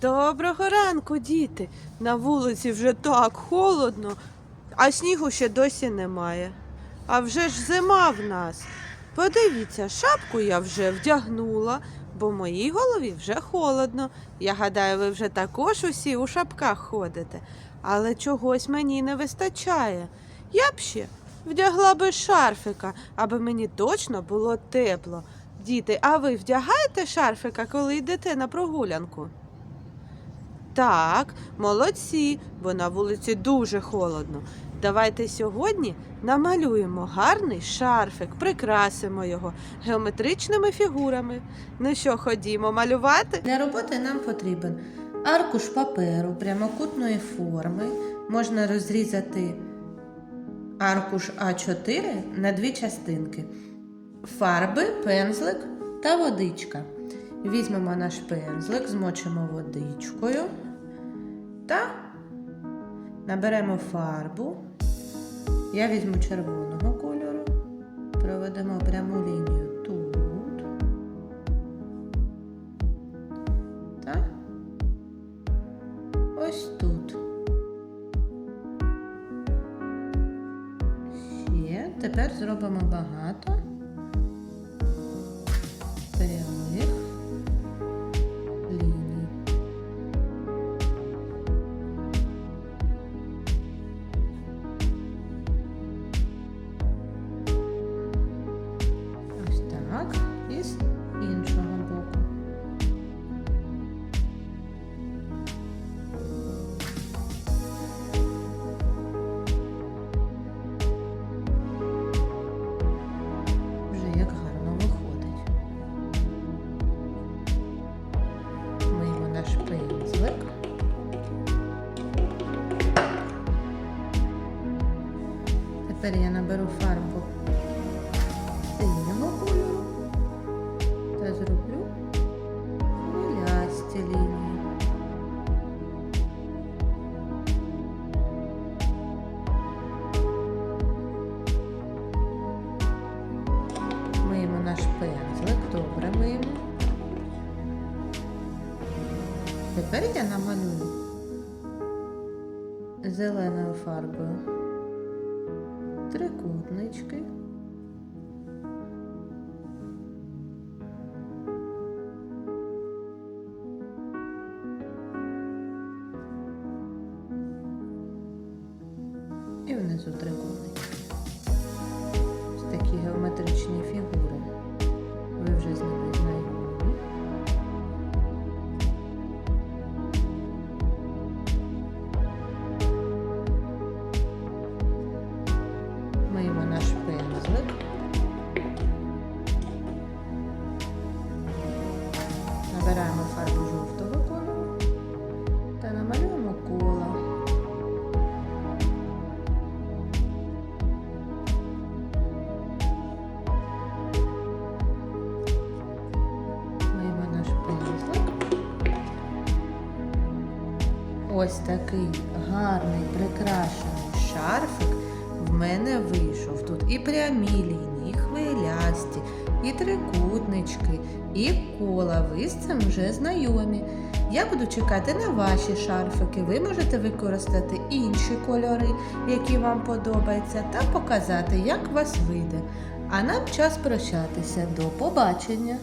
Доброго ранку, діти. На вулиці вже так холодно, а снігу ще досі немає. А вже ж зима в нас. Подивіться, шапку я вже вдягнула, бо моїй голові вже холодно. Я гадаю, ви вже також усі у шапках ходите, але чогось мені не вистачає. Я б ще вдягла би шарфика, аби мені точно було тепло. Діти, а ви вдягаєте шарфика, коли йдете на прогулянку? Так, молодці, бо на вулиці дуже холодно. Давайте сьогодні намалюємо гарний шарфик, прикрасимо його геометричними фігурами. Ну що, ходімо малювати? Для роботи нам потрібен аркуш паперу прямокутної форми. Можна розрізати аркуш А4 на дві частинки. Фарби, пензлик та водичка. Візьмемо наш пензлик, змочимо водичкою та наберемо фарбу. Я візьму червоного кольору, проведемо пряму лінію тут. та ось тут. Ще тепер зробимо багато Тепер я наберу фарбу синього кольору та зроблю хвилясті лінії. Миємо наш пензлик, добре миємо. Тепер я намалюю зеленою фарбою трикутнички. І внизу трикутнички. Ось такий гарний прикрашений шарфик в мене вийшов. Тут і прямі лінії, і хвилясті, і трикутнички, і кола. Ви з цим вже знайомі. Я буду чекати на ваші шарфики. Ви можете використати інші кольори, які вам подобаються, та показати, як вас вийде. А нам час прощатися. До побачення!